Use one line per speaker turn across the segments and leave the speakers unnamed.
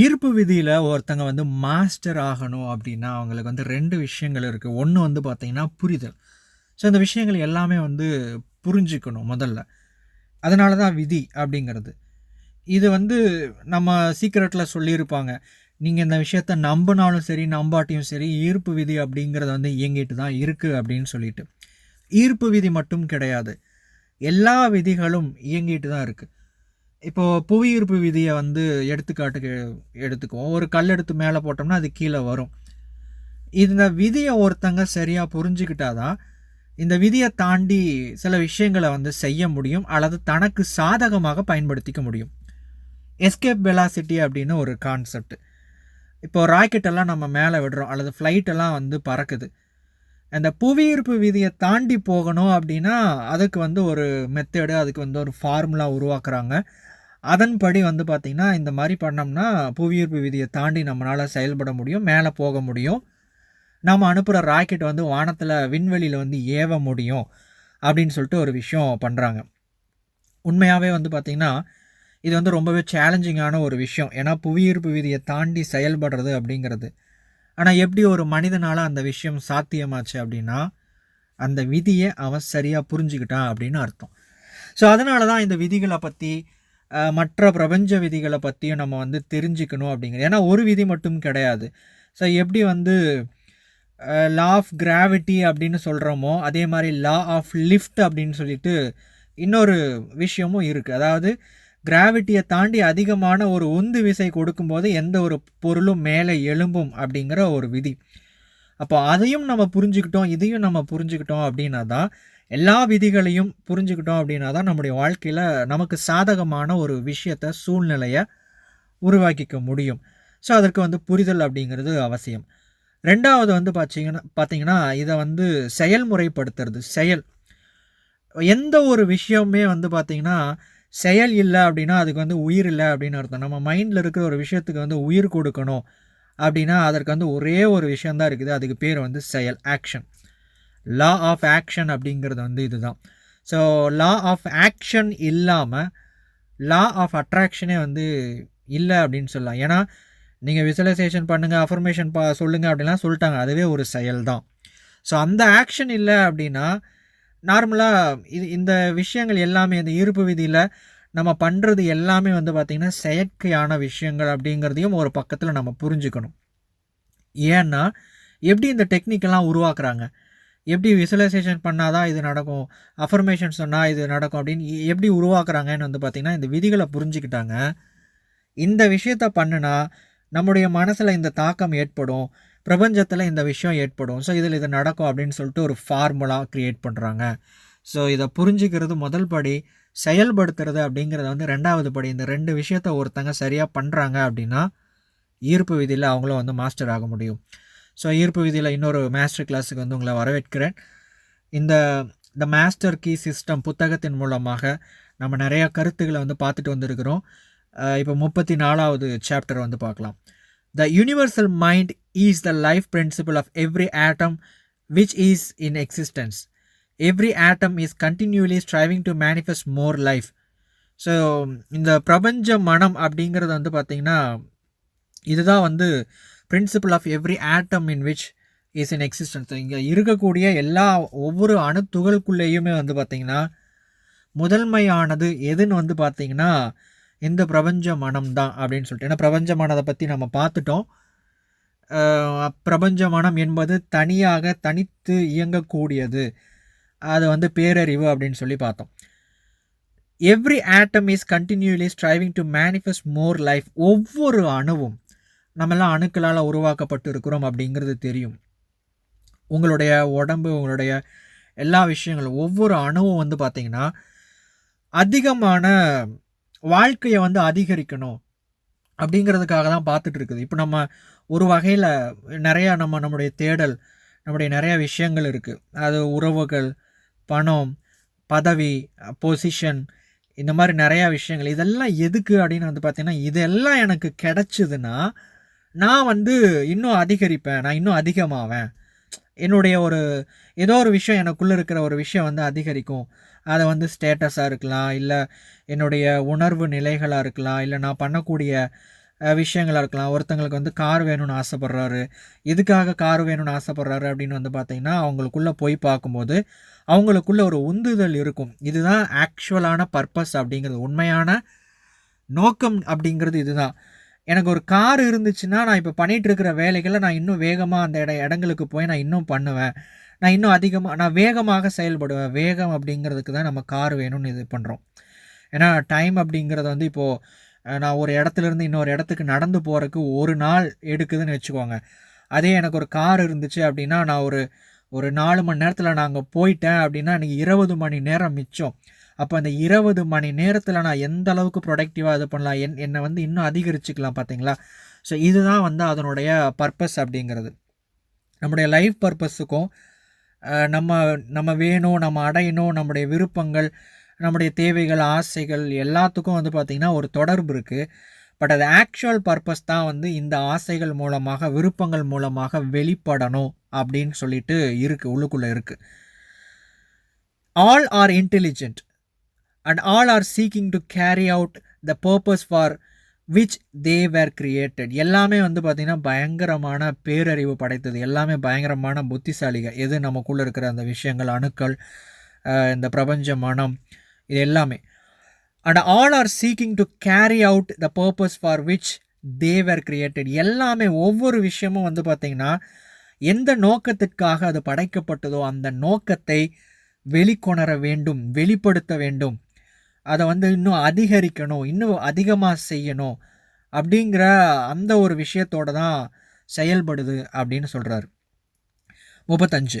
ஈர்ப்பு விதியில் ஒருத்தங்க வந்து மாஸ்டர் ஆகணும் அப்படின்னா அவங்களுக்கு வந்து ரெண்டு விஷயங்கள் இருக்குது ஒன்று வந்து பார்த்திங்கன்னா புரிதல். ஸோ இந்த விஷயங்கள் எல்லாமே வந்து புரிஞ்சுக்கணும் முதல்ல. அதனால தான் விதி அப்படிங்கிறது. இது வந்து நம்ம சீக்கிரட்டில் சொல்லியிருப்பாங்க. நீங்கள் இந்த விஷயத்த நம்பினாலும் சரி நம்பாட்டியும் சரி ஈர்ப்பு விதி அப்படிங்கிறது வந்து இயங்கிட்டு தான் இருக்குது அப்படின்னு சொல்லிட்டு. ஈர்ப்பு விதி மட்டும் கிடையாது. எல்லா விதிகளும் இயங்கிட்டு தான் இருக்குது இப்போது புவியீர்ப்பு விதியை வந்து எடுத்துக்காட்டுக்கு எடுத்துக்குவோம். ஒரு கல் எடுத்து மேலே போட்டோம்னா அது கீழே வரும். இந்த விதியை ஒருத்தங்க சரியாக புரிஞ்சுக்கிட்டாதான் இந்த விதியை தாண்டி சில விஷயங்களை வந்து செய்ய முடியும். அல்லது தனக்கு சாதகமாக பயன்படுத்திக்க முடியும். எஸ்கேப் வெலாசிட்டி அப்படின்னு ஒரு கான்செப்ட் இப்போ ராக்கெட்டெல்லாம் நம்ம மேலே விடுறோம். அல்லது ஃப்ளைட்டெல்லாம் வந்து பறக்குது. அந்த புவியீர்ப்பு விதியை தாண்டி போகணும் அப்படின்னா அதுக்கு வந்து ஒரு மெத்தடு அதுக்கு வந்து ஒரு ஃபார்முலா உருவாக்குறாங்க. அதன்படி வந்து பார்த்திங்கன்னா இந்த மாதிரி பண்ணோம்னா புவியீர்ப்பு விதியை தாண்டி நம்மளால் செயல்பட முடியும் மேலே போக முடியும். நம்ம அனுப்புகிற ராக்கெட் வந்து வானத்தில் விண்வெளியில் வந்து ஏவ முடியும் அப்படின்னு சொல்லிட்டு ஒரு விஷயம் பண்ணுறாங்க உண்மையாகவே வந்து பார்த்திங்கன்னா இது வந்து ரொம்பவே சேலஞ்சிங்கான ஒரு விஷயம். ஏன்னா புவியீர்ப்பு விதியை தாண்டி செயல்படுறது அப்படிங்கிறது. ஆனால் எப்படி ஒரு மனிதனால் அந்த விஷயம் சாத்தியமாச்சு அப்படின்னா அந்த விதியை அவன் சரியாக புரிஞ்சுக்கிட்டான் அப்படின்னு அர்த்தம். ஸோ அதனால தான் இந்த விதிகளை பற்றி மற்ற பிரபஞ்ச விதிகளை பற்றியும் நம்ம வந்து தெரிஞ்சுக்கணும் அப்படிங்கிறது. ஏன்னா ஒரு விதி மட்டும் கிடையாது. ஸோ எப்படி வந்து லா ஆஃப் கிராவிட்டி அப்படின்னு சொல்கிறோமோ அதே மாதிரி லா ஆஃப் லிஃப்ட் அப்படின்னு சொல்லிட்டு இன்னொரு விஷயமும் இருக்குது அதாவது கிராவிட்டியை தாண்டி அதிகமான ஒரு உந்து விசை கொடுக்கும்போது எந்த ஒரு பொருளும் மேலே எழும்பும் அப்படிங்கிற ஒரு விதி. அப்போ அதையும் நம்ம புரிஞ்சுக்கிட்டோம் இதையும் நம்ம புரிஞ்சுக்கிட்டோம் அப்படின்னா தான் எல்லா விதிகளையும் புரிஞ்சுக்கிட்டோம் அப்படின்னா தான் நம்முடைய வாழ்க்கையில் நமக்கு சாதகமான ஒரு விஷயத்தை சூழ்நிலையை உருவாக்கிக்க முடியும். ஸோ அதற்கு வந்து புரிதல் அப்படிங்கிறது அவசியம். ரெண்டாவது வந்து பார்த்தீங்கன்னா பார்த்தீங்கன்னா இதை வந்து செயல்முறைப்படுத்துறது. செயல். எந்த ஒரு விஷயமே வந்து பார்த்திங்கன்னா செயல் இல்லை அப்படின்னா அதுக்கு வந்து உயிர் இல்லை அப்படின்னு அர்த்தம். நம்ம மைண்டில் இருக்கிற ஒரு விஷயத்துக்கு வந்து உயிர் கொடுக்கணும் அப்படின்னா அதற்கு வந்து ஒரே ஒரு விஷயந்தான் இருக்குது. அதுக்கு பேர் வந்து செயல் ஆக்ஷன் லா ஆஃப் ஆக்ஷன் அப்படிங்கிறது வந்து இதுதான். ஸோ லா ஆஃப் ஆக்ஷன் இல்லாமல் லா ஆஃப் அட்ராக்ஷனே வந்து இல்லை அப்படின்னு சொல்லலாம். ஏன்னா நீங்கள் விசுவலைசேஷன் பண்ணுங்கள் அஃபர்மேஷன் பா சொல்லுங்கள் அப்படின்லாம் சொல்லிட்டாங்க. அதுவே ஒரு செயல் தான் ஸோ அந்த ஆக்ஷன் இல்லை அப்படின்னா நார்மலாக இது இந்த விஷயங்கள் எல்லாமே இந்த ஈர்ப்பு விதியில் நம்ம பண்ணுறது எல்லாமே வந்து பார்த்திங்கன்னா செயற்கையான விஷயங்கள் அப்படிங்கிறதையும் ஒரு பக்கத்தில் நம்ம புரிஞ்சுக்கணும். ஏன்னா எப்படி இந்த டெக்னிக்கெல்லாம் உருவாக்குறாங்க? எப்படி விசுவலைசேஷன் பண்ணால் தான் இது நடக்கும்? அஃபர்மேஷன் சொன்னால் இது நடக்கும் அப்படின்னு எப்படி உருவாக்குறாங்கன்னு வந்து பார்த்திங்கன்னா இந்த விதிகளை புரிஞ்சுக்கிட்டாங்க. இந்த விஷயத்த பண்ணுனா நம்முடைய மனசில் இந்த தாக்கம் ஏற்படும் பிரபஞ்சத்தில் இந்த விஷயம் ஏற்படும். ஸோ இதில் இது நடக்கும் அப்படின்னு சொல்லிட்டு ஒரு ஃபார்முலா க்ரியேட் பண்ணுறாங்க ஸோ இதை புரிஞ்சுக்கிறது முதல் படி செயல்படுத்துறது அப்படிங்கிறத வந்து ரெண்டாவது படி. இந்த ரெண்டு விஷயத்த ஒருத்தங்க சரியாக பண்ணுறாங்க அப்படின்னா ஈர்ப்பு விதியில் அவங்களும் வந்து மாஸ்டர் ஆக முடியும். ஸோ ஈர்ப்பு விதியில் இன்னொரு மாஸ்டர் கிளாஸுக்கு வந்து உங்களை வரவேற்கிறேன். இந்த த மாஸ்டர் கீ சிஸ்டம் புத்தகத்தின் மூலமாக நம்ம நிறையா கருத்துக்களை வந்து பார்த்துட்டு வந்திருக்கிறோம். இப்போ முப்பத்தி நாலாவது சாப்டர் வந்து பார்க்கலாம். The universal mind is the life principle of every atom which is in existence every atom is continually striving to manifest more life so இந்த பிரபஞ்ச மனம் அப்படிங்கிறது வந்து பார்த்திங்கன்னா இதுதான் வந்து principle of every atom in which is in existence இங்கே இருக்கக்கூடிய எல்லா ஒவ்வொரு அணுத்துகளுக்குள்ளேயுமே வந்து பார்த்திங்கன்னா முதன்மையானது எதுன்னு வந்து பார்த்திங்கன்னா இந்த பிரபஞ்ச மனம் தான் அப்படின்னு சொல்லிட்டு. ஏன்னா பிரபஞ்ச மனதை பற்றி நம்ம பார்த்துட்டோம். பிரபஞ்ச மனம் என்பது தனியாக தனித்து இயங்கக்கூடியது. அது வந்து பேரறிவு அப்படின்னு சொல்லி பார்த்தோம். Every atom is continually striving to manifest more life ஒவ்வொரு அணுவும் நம்மெல்லாம் அணுக்களால் உருவாக்கப்பட்டு இருக்கிறோம் அப்படிங்கிறது தெரியும். உங்களுடைய உடம்பு உங்களுடைய எல்லா விஷயங்களும் ஒவ்வொரு அணுவும் வந்து பார்த்திங்கன்னா அதிகமான வாழ்க்கையை வந்து அதிகரிக்கணும் அப்படிங்கிறதுக்காக தான் பார்த்துட்டு இருக்குது. இப்போ நம்ம ஒரு வகையில் நிறையா நம்ம நம்முடைய தேடல் நம்முடைய நிறையா விஷயங்கள் இருக்குது அது உறவுகள் பணம் பதவி பொசிஷன் இந்த மாதிரி நிறையா விஷயங்கள். இதெல்லாம் எதுக்கு அப்படின்னு வந்து பார்த்திங்கன்னா இதெல்லாம் எனக்கு கிடச்சிதுன்னா நான் வந்து இன்னும் அதிகரிப்பேன் நான் இன்னும் அதிகமாவேன். என்னுடைய ஒரு ஏதோ ஒரு விஷயம் எனக்குள்ளே இருக்கிற ஒரு விஷயம் வந்து அதிகரிக்கும். அதை வந்து ஸ்டேட்டஸாக இருக்கலாம் இல்லை என்னுடைய உணர்வு நிலைகளாக இருக்கலாம் இல்லை நான் பண்ணக்கூடிய விஷயங்களாக இருக்கலாம். ஒருத்தங்களுக்கு வந்து கார் வேணும்னு ஆசைப்பட்றாரு. எதுக்காக கார் வேணும்னு ஆசைப்பட்றாரு அப்படின்னு வந்து பார்த்திங்கன்னா அவங்களுக்குள்ளே போய் பார்க்கும்போது அவங்களுக்குள்ள ஒரு உந்துதல் இருக்கும். இதுதான் ஆக்சுவலான பர்பஸ் அப்படிங்கிறது. உண்மையான நோக்கம் அப்படிங்கிறது இதுதான். எனக்கு ஒரு கார் இருந்துச்சுன்னா நான் இப்போ பண்ணிகிட்டு இருக்கிற வேலைகளை நான் இன்னும் வேகமாக அந்த இட இடங்களுக்கு போய் நான் இன்னும் பண்ணுவேன். நான் இன்னும் அதிகமாக நான் வேகமாக செயல்படுவேன். வேகம் அப்படிங்கிறதுக்கு தான் நம்ம கார் வேணும்னு இது பண்ணுறோம் ஏன்னா டைம் அப்படிங்கிறது வந்து இப்போது நான் ஒரு இடத்துல இருந்து இன்னொரு இடத்துக்கு நடந்து போகிறதுக்கு ஒரு நாள் எடுக்குதுன்னு வச்சுக்கோங்க. அதே எனக்கு ஒரு கார் இருந்துச்சு அப்படின்னா நான் ஒரு ஒரு நாலு மணி நேரத்தில் நான் அங்கே போயிட்டேன் அப்படின்னா எனக்கு இருபது மணி நேரம் மிச்சம். அப்போ அந்த இருபது மணி நேரத்தில் நான் எந்த அளவுக்கு ப்ரொடக்டிவாக இது பண்ணலாம்? என் என்னை வந்து இன்னும் அதிகரிச்சுக்கலாம் பார்த்தீங்களா ஸோ இதுதான் வந்து அதனுடைய பர்பஸ் அப்படிங்கிறது. நம்முடைய லைஃப் பர்பஸுக்கும் நம்ம நம்ம வேணும் நம்ம அடையணும் நம்முடைய விருப்பங்கள் நம்முடைய தேவைகள் ஆசைகள் எல்லாத்துக்கும் வந்து பார்த்திங்கன்னா ஒரு தொடர்பு இருக்குது பட் அது ஆக்சுவல் பர்பஸ் தான் வந்து இந்த ஆசைகள் மூலமாக விருப்பங்கள் மூலமாக வெளிப்படணும் அப்படின்னு சொல்லிட்டு இருக்குது உள்ளுக்குள்ளே இருக்குது all are intelligent and all are seeking to carry out the purpose for which they were created எல்லாமே வந்து பார்த்திங்கன்னா பயங்கரமான பேரறிவு படைத்தது. எல்லாமே பயங்கரமான புத்திசாலிகள். எது நமக்குள்ளே இருக்கிற அந்த விஷயங்கள் அணுக்கள் இந்த பிரபஞ்ச மனம் இது எல்லாமே. And all are seeking to carry out the purpose for which they were created எல்லாமே ஒவ்வொரு விஷயமும் வந்து பார்த்திங்கன்னா எந்த நோக்கத்திற்காக அது படைக்கப்பட்டதோ அந்த நோக்கத்தை வெளிக்கொணர வேண்டும் வெளிப்படுத்த வேண்டும். அதை வந்து இன்னும் அதிகரிக்கணும் இன்னும் அதிகமாக செய்யணும் அப்படிங்கிற அந்த ஒரு விஷயத்தோட தான் செயல்படுது அப்படின்னு சொல்கிறாரு முப்பத்தஞ்சு.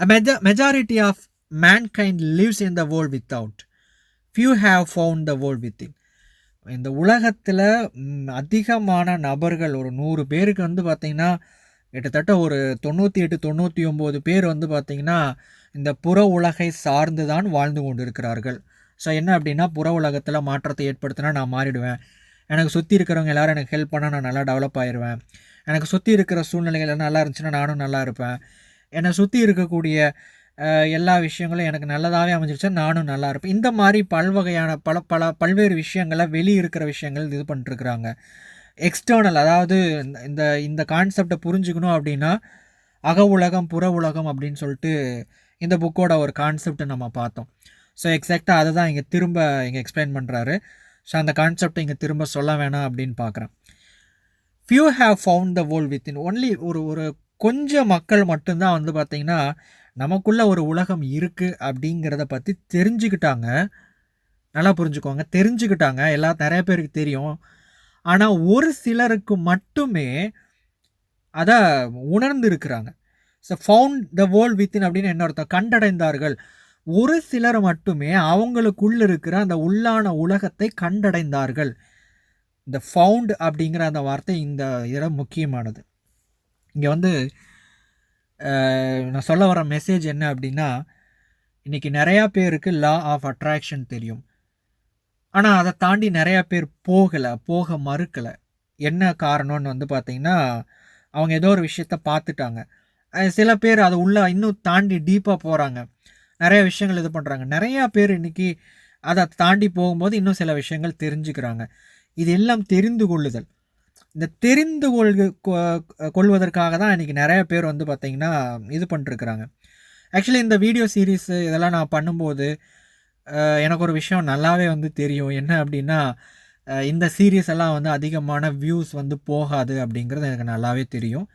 Majority majority of mankind lives in the world without few have found the world within இந்த உலகத்தில் அதிகமான நபர்கள் ஒரு நூறு பேருக்கு வந்து பார்த்திங்கன்னா கிட்டத்தட்ட ஒரு தொண்ணூற்றி எட்டு தொண்ணூற்றி ஒம்பது பேர் வந்து பார்த்திங்கன்னா இந்த புற உலகை சார்ந்து தான் வாழ்ந்து கொண்டு இருக்கிறார்கள் ஸோ என்ன அப்படின்னா புற உலகத்தில் மாற்றத்தை ஏற்படுத்தினா நான் மாறிடுவேன். எனக்கு சுற்றி இருக்கிறவங்க எல்லாரும் எனக்கு ஹெல்ப் பண்ணால் நான் நல்லா டெவலப் ஆயிடுவேன் எனக்கு சுற்றி இருக்கிற சூழ்நிலைகள் எல்லாம் நல்லா இருந்துச்சுன்னா நானும் நல்லா இருப்பேன். என்னை சுற்றி இருக்கக்கூடிய எல்லா விஷயங்களும் எனக்கு நல்லதாகவே அமைஞ்சிருச்சா நானும் நல்லா இருப்பேன். இந்த மாதிரி பல்வகையான பல பல பல்வேறு விஷயங்களை வெளியே இருக்கிற விஷயங்கள் இது பண்ணிட்டுருக்குறாங்க. எக்ஸ்டர்னல் அதாவது இந்த- இந்த இந்த கான்செப்டை புரிஞ்சுக்கணும் அப்படின்னா அக உலகம் புற உலகம் அப்படின்னு சொல்லிட்டு இந்த புக்கோட ஒரு கான்செப்டை நம்ம பார்த்தோம். ஸோ எக்ஸாக்டாக அதை தான் இங்கே திரும்ப இங்கே எக்ஸ்பிளைன் பண்ணுறாரு ஸோ அந்த கான்செப்டை இங்கே திரும்ப சொல்ல வேணாம் அப்படின்னு பார்க்குறேன் few have found the world within only ஒரு ஒரு கொஞ்சம் மக்கள் மட்டும்தான் வந்து பார்த்திங்கன்னா நமக்குள்ளே ஒரு உலகம் இருக்குது அப்படிங்கிறத பற்றி தெரிஞ்சுக்கிட்டாங்க. நல்லா புரிஞ்சுக்கோங்க. தெரிஞ்சுக்கிட்டாங்க. எல்லா நிறைய பேருக்கு தெரியும். ஆனால் ஒரு சிலருக்கு மட்டுமே அதை உணர்ந்து இருக்கிறாங்க so found the world within அப்படின்னு என்ன அர்த்தம்? கண்டடைந்தார்கள். ஒரு சிலர் மட்டுமே அவங்களுக்குள்ள இருக்கிற அந்த உள்ளான உலகத்தை கண்டடைந்தார்கள். இந்த ஃபவுண்ட் அப்படிங்கிற அந்த வார்த்தை இந்த இதில் முக்கியமானது. இங்கே வந்து நான் சொல்ல வர மெசேஜ் என்ன அப்படின்னா இன்றைக்கி நிறையா பேருக்கு லா ஆஃப் அட்ராக்ஷன் தெரியும். ஆனால் அதை தாண்டி நிறையா பேர் போகலை போக மறுக்கலை. என்ன காரணம்னு வந்து பார்த்திங்கன்னா அவங்க ஏதோ ஒரு விஷயத்த பார்த்துட்டாங்க சில பேர் அதை உள்ள இன்னும் தாண்டி டீப்பாக போகிறாங்க நிறைய விஷயங்கள் இது பண்ணுறாங்க நிறையா பேர் இன்றைக்கி அதை தாண்டி போகும்போது இன்னும் சில விஷயங்கள் தெரிஞ்சுக்கிறாங்க. இது எல்லாம் தெரிந்து கொள்ளுதல். இந்த தெரிந்து கொள்கு கொ- கொள்வதற்காக தான் இன்றைக்கி நிறைய பேர் வந்து பார்த்திங்கன்னா இது பண்ணிட்டுருக்குறாங்க ஆக்சுவலி இந்த வீடியோ சீரீஸ் இதெல்லாம் நான் பண்ணும்போது எனக்கு ஒரு விஷயம் நல்லாவே வந்து தெரியும். என்ன அப்படின்னா இந்த சீரீஸ் எல்லாம் வந்து அதிகமான வியூஸ் வந்து போகாது அப்படிங்கிறது எனக்கு நல்லாவே தெரியும்.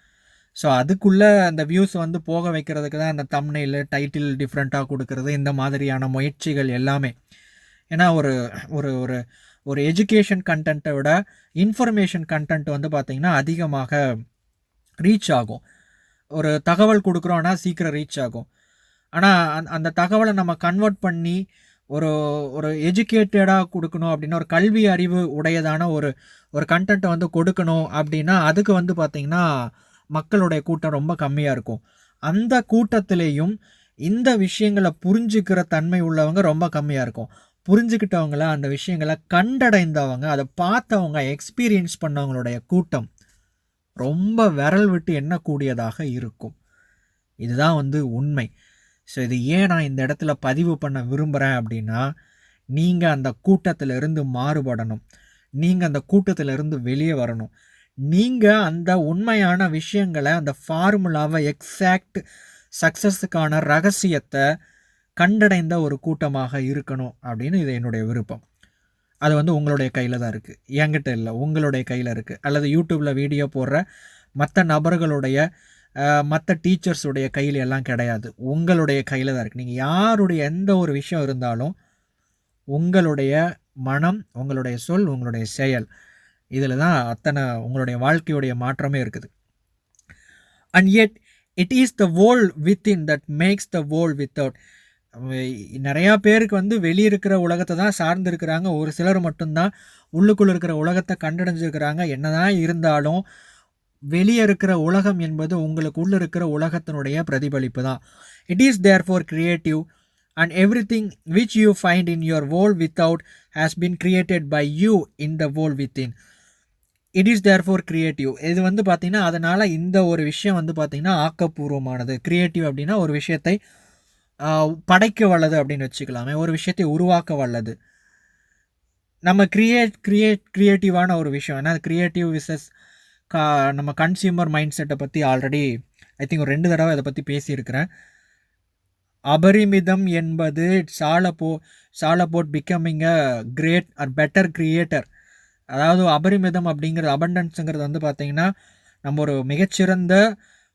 ஸோ அதுக்குள்ளே அந்த வியூஸ் வந்து போக வைக்கிறதுக்கு தான் அந்த தம்னையில் டைட்டில் டிஃப்ரெண்ட்டாக கொடுக்கறது இந்த மாதிரியான முயற்சிகள் எல்லாமே. ஏன்னா ஒரு ஒரு ஒரு ஒரு எஜுகேஷன் கண்டென்ட்டை விட இன்ஃபர்மேஷன் கண்டென்ட் வந்து பார்த்திங்கன்னா அதிகமாக ரீச் ஆகும். ஒரு தகவல் கொடுக்குறோன்னா சீக்கிரம் ரீச் ஆகும். ஆனால் அந்த அந்த தகவலை நம்ம கன்வெர்ட் பண்ணி ஒரு ஒரு எஜுகேட்டடாக கொடுக்கணும் அப்படின்னா ஒரு கல்வி அறிவு உடையதான ஒரு ஒரு கண்டென்ட்டை வந்து கொடுக்கணும் அப்படின்னா அதுக்கு வந்து பார்த்திங்கன்னா மக்களுடைய கூட்டம் ரொம்ப கம்மியாக இருக்கும். அந்த கூட்டத்திலேயும் இந்த விஷயங்களை புரிஞ்சுக்கிற தன்மை உள்ளவங்க ரொம்ப கம்மியாக இருக்கும். புரிஞ்சுக்கிட்டவங்கள அந்த விஷயங்களை கண்டடைந்தவங்க அதை பார்த்தவங்க எக்ஸ்பீரியன்ஸ் பண்ணவங்களுடைய கூட்டம் ரொம்ப விரல் விட்டு எண்ணக்கூடியதாக இருக்கும். இதுதான் வந்து உண்மை. ஸோ இது ஏன் நான் இந்த இடத்துல பதிவு பண்ண விரும்புகிறேன் அப்படின்னா நீங்கள் அந்த கூட்டத்தில் இருந்து மாறுபடணும். நீங்கள் அந்த கூட்டத்திலிருந்து வெளியே வரணும். நீங்கள் அந்த உண்மையான விஷயங்களை அந்த ஃபார்முலாவை எக்ஸாக்ட் சக்ஸஸுக்கான ரகசியத்தை கண்டடைந்த ஒரு கூட்டமாக இருக்கணும் அப்படின்னு இது என்னுடைய விருப்பம். அது வந்து உங்களுடைய கையில் தான் இருக்குது என்கிட்ட இல்லை உங்களுடைய கையில் இருக்குது அல்லது யூடியூப்பில் வீடியோ போடுற மற்ற நபர்களுடைய மற்ற டீச்சர்ஸுடைய கையில் எல்லாம் கிடையாது. உங்களுடைய கையில் தான் இருக்குது நீங்கள் யாருடைய எந்த ஒரு விஷயம் இருந்தாலும் உங்களுடைய மனம் உங்களுடைய சொல் உங்களுடைய செயல். இதில் தான் அத்தனை உங்களுடைய வாழ்க்கையுடைய மாற்றமே இருக்குது. And yet it is the world within that makes the world without நிறையா பேருக்கு வந்து வெளியே இருக்கிற உலகத்தை தான் சார்ந்திருக்கிறாங்க. ஒரு சிலர் மட்டும்தான் உள்ளுக்குள்ளே இருக்கிற உலகத்தை கண்டடைஞ்சிருக்கிறாங்க. என்னதான் இருந்தாலும் வெளியே இருக்கிற உலகம் என்பது உங்களுக்கு உள்ளே இருக்கிற உலகத்தினுடைய பிரதிபலிப்பு தான். It is there for creative and every thing which you find in your world without has been created by you in the world within it is there for creative இது வந்து பார்த்திங்கன்னா அதனால் இந்த ஒரு விஷயம் வந்து பார்த்திங்கன்னா ஆக்கப்பூர்வமானது. க்ரியேட்டிவ் அப்படின்னா ஒரு விஷயத்தை படைக்க வல்லது அப்படின்னு வச்சுக்கலாமே. ஒரு விஷயத்தை உருவாக்க வல்லது. நம்ம கிரியேட் கிரியேட் க்ரியேட்டிவான ஒரு விஷயம். ஏன்னா க்ரியேட்டிவ் விசஸ் கா நம்ம கன்சியூமர் மைண்ட் செட்டை பற்றி ஆல்ரெடி ஐ திங்க் ஒரு ரெண்டு தடவை இதை பற்றி பேசியிருக்கிறேன். அபரிமிதம் என்பது சால போ சால boat becoming a great or better creator அதாவது அபரிமிதம் அப்படிங்கிறது அபண்டன்ஸுங்கிறது வந்து பார்த்திங்கன்னா நம்ம ஒரு மிகச்சிறந்த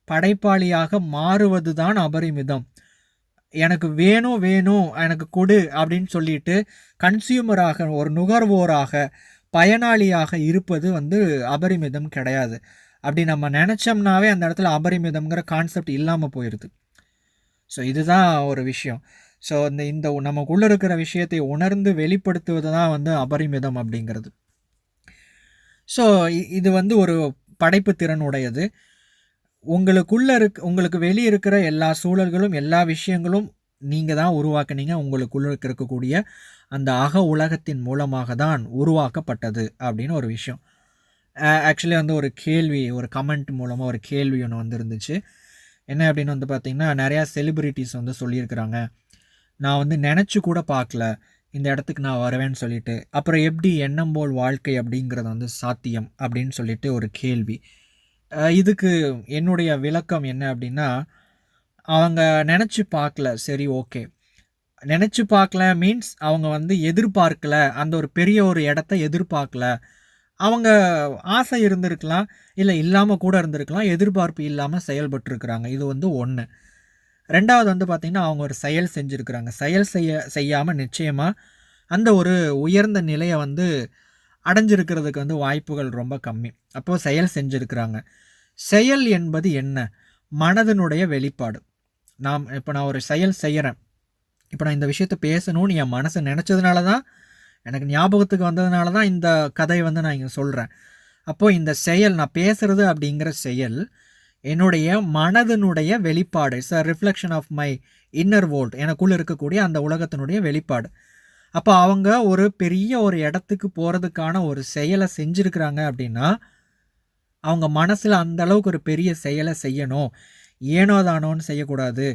படைப்பாளியாக மாறுவது தான் அபரிமிதம். எனக்கு வேணும் வேணும் எனக்கு கொடு அப்படின்னு சொல்லிட்டு கன்சியூமராக ஒரு நுகர்வோராக பயனாளியாக இருப்பது வந்து அபரிமிதம் கிடையாது. அப்படி நம்ம நினச்சோம்னாவே அந்த இடத்துல அபரிமிதம்ங்கிற கான்செப்ட் இல்லாமல் போயிடுது ஸோ இதுதான் ஒரு விஷயம். ஸோ இந்த இந்த நமக்குள்ளே இருக்கிற விஷயத்தை உணர்ந்து வெளிப்படுத்துவது தான் வந்து அபரிமிதம் அப்படிங்கிறது. ஸோ இது வந்து ஒரு படைப்பு திறன் உடையது. உங்களுக்குள்ளே இருக் உங்களுக்கு வெளியே இருக்கிற எல்லா சூழல்களும் எல்லா விஷயங்களும் நீங்கள் தான் உருவாக்குனீங்க. உங்களுக்குள்ளே இருக்கக்கூடிய அந்த அக உலகத்தின் மூலமாக தான் உருவாக்கப்பட்டது அப்படின்னு ஒரு விஷயம். ஆக்சுவலி வந்து ஒரு கேள்வி ஒரு கமெண்ட் மூலமாக ஒரு கேள்வி ஒன்று வந்து இருந்துச்சு என்ன அப்படின்னு வந்து பார்த்திங்கன்னா நிறையா செலிப்ரிட்டிஸ் வந்து சொல்லியிருக்கிறாங்க. நான் வந்து நினச்சி கூட பார்க்கல. இந்த இடத்துக்கு நான் வருவேன்னு சொல்லிட்டு அப்புறம் எப்படி எண்ணம் போல் வாழ்க்கை அப்படிங்கிறது வந்து சாத்தியம் அப்படின்னு சொல்லிட்டு ஒரு கேள்வி. இதுக்கு என்னுடைய விளக்கம் என்ன அப்படின்னா அவங்க நினச்சி பார்க்கல சரி ஓகே. நினச்சி பார்க்கல மீன்ஸ் அவங்க வந்து எதிர்பார்க்கல அந்த ஒரு பெரிய ஒரு இடத்த எதிர்பார்க்கல. அவங்க ஆசை இருந்திருக்கலாம் இல்லை இல்லாமல் கூட இருந்திருக்கலாம் எதிர்பார்ப்பு இல்லாமல் செயல்பட்டுருக்குறாங்க. இது வந்து ஒன்று ரெண்டாவது வந்து பார்த்திங்கன்னா அவங்க ஒரு செயல் செஞ்சுருக்குறாங்க. செயல் செய்ய செய்யாமல் நிச்சயமாக அந்த ஒரு உயர்ந்த நிலையை வந்து அடைஞ்சிருக்கிறதுக்கு வந்து வாய்ப்புகள் ரொம்ப கம்மி. அப்போது செயல் செஞ்சுருக்குறாங்க. செயல் என்பது என்ன? மனதனுடைய வெளிப்பாடு. நாம் இப்போ நான் ஒரு செயல் செய்கிறேன் இப்போ நான் இந்த விஷயத்த பேசணும்னு என் மனசு நினச்சதுனால தான் எனக்கு ஞாபகத்துக்கு வந்ததுனால தான் இந்த கதையை வந்து நான் இங்கே சொல்கிறேன் அப்போது இந்த செயல் நான் பேசுகிறது அப்படிங்கிற செயல் என்னுடைய மனதினுடைய வெளிப்பாடு it's a reflection of my inner world எனக்குள்ளே இருக்கக்கூடிய அந்த உலகத்தினுடைய வெளிப்பாடு. அப்போ அவங்க ஒரு பெரிய ஒரு இடத்துக்கு போகிறதுக்கான ஒரு செயலை செஞ்சுருக்கிறாங்க அப்படின்னா அவங்க மனசில் அந்த அளவுக்கு ஒரு பெரிய செயலை செய்யணும். ஏனோதானோன்னு செய்யக்கூடாது.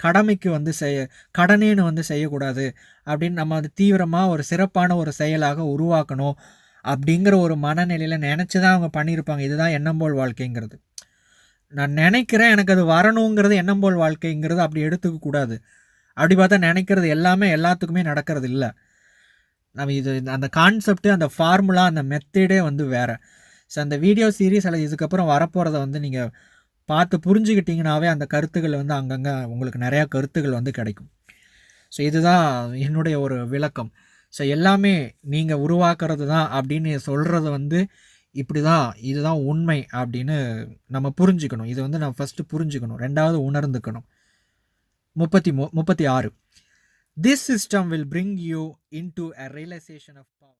கடமைக்கு வந்து செய்ய கடனேன்னு வந்து செய்யக்கூடாது. அப்படின்னு நம்ம அது தீவிரமாக ஒரு சிறப்பான ஒரு செயலாக உருவாக்கணும் அப்படிங்கிற ஒரு மனநிலையில் நினச்சி தான் அவங்க பண்ணியிருப்பாங்க. இதுதான் எண்ணம் போல் வாழ்க்கைங்கிறது. நான் நினைக்கிறேன் எனக்கு அது வரணுங்கிறது எண்ணம் போல் வாழ்க்கைங்கிறது அப்படி எடுத்துக்க கூடாது. அப்படி பார்த்தா நினைக்கிறது எல்லாமே எல்லாத்துக்குமே நடக்கிறது இல்லை. நம்ம இது அந்த கான்செப்டு அந்த ஃபார்முலா அந்த மெத்தடே வந்து வேறு. ஸோ அந்த வீடியோ சீரீஸ் அல்லது இதுக்கப்புறம் வரப்போகிறத வந்து நீங்கள் பார்த்து புரிஞ்சுக்கிட்டிங்கனாவே அந்த கருத்துக்கள் வந்து அங்கங்கே உங்களுக்கு நிறையா கருத்துக்கள் வந்து கிடைக்கும். ஸோ இதுதான் என்னுடைய ஒரு விளக்கம். ஸோ எல்லாமே நீங்கள் உருவாக்குறது தான் அப்படின்னு சொல்கிறது வந்து இப்படி தான் இதுதான் உண்மை அப்படின்னு நம்ம புரிஞ்சுக்கணும். இது வந்து நம்ம ஃபஸ்ட்டு புரிஞ்சுக்கணும். ரெண்டாவது உணர்ந்துக்கணும். முப்பத்தி மு முப்பத்தி ஆறு. This system will bring you into a realisation of power